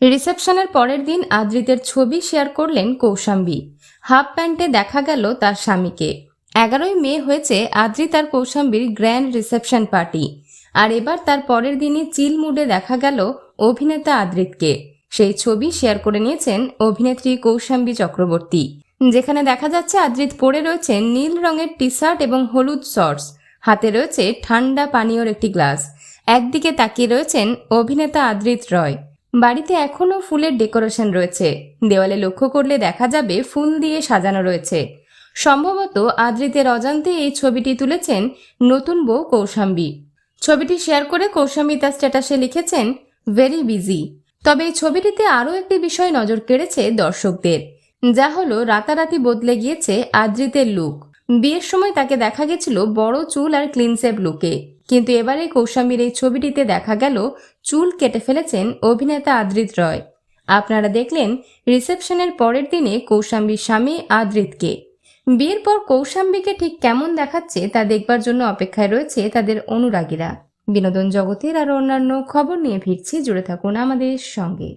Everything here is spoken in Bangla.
রিসেপশনের পরের দিন আদ্রিতের ছবি শেয়ার করলেন কৌশাম্বী। হাফ প্যান্টে দেখা গেল তার স্বামীকে। এগারোই মে হয়েছে আদ্রিত আর কৌশাম্বীর গ্র্যান্ড রিসেপশন পার্টি। আর এবার তার পরের দিনই চিল মুডে দেখা গেল অভিনেতা আদ্রিতকে। সেই ছবি শেয়ার করে নিয়েছেন অভিনেত্রী কৌশাম্বী চক্রবর্তী। যেখানে দেখা যাচ্ছে আদ্রিত পরে রয়েছে নীল রঙের টি শার্ট এবং হলুদ শর্টস। হাতে রয়েছে ঠান্ডা পানীয়র একটি গ্লাস। একদিকে তাকিয়ে রয়েছেন অভিনেতা আদ্রিত রয়। বাড়িতে এখনও ফুলের ডেকোরেশন রয়েছে। দেওয়ালে লক্ষ্য করলে দেখা যাবে ফুল দিয়ে সাজানো রয়েছে। সম্ভবত আদ্রিতের অজান্তে এই ছবিটি তুলেছেন নতুন বউ কৌশাম্বী। ছবিটি শেয়ার করে কৌশাম্বী তার স্ট্যাটাসে লিখেছেন ভেরি বিজি তবে এই ছবিটিতে আরও একটি বিষয় নজর কেড়েছে দর্শকদের, যা হলো রাতারাতি বদলে গিয়েছে আদ্রিতের লুক বিয়ের সময় তাকে দেখা গেছিল বড় চুল আর ক্লিনসেভ লুকে কিন্তু এবারে কৌশাম্বীর এই ছবিটিতে দেখা গেল চুল কেটে ফেলেছেন অভিনেতা আদ্রিত রয়। আপনারা দেখলেন রিসেপশনের পরের দিনে কৌশাম্বীর স্বামী আদ্রিতকে। বিয়ের পর কৌশাম্বীকে ঠিক কেমন দেখাচ্ছে তা দেখবার জন্য অপেক্ষায় রয়েছে তাদের অনুরাগীরা। বিনোদন জগতের আর অন্যান্য খবর নিয়ে ফিরছি। জুড়ে থাকুন আমাদের সঙ্গে।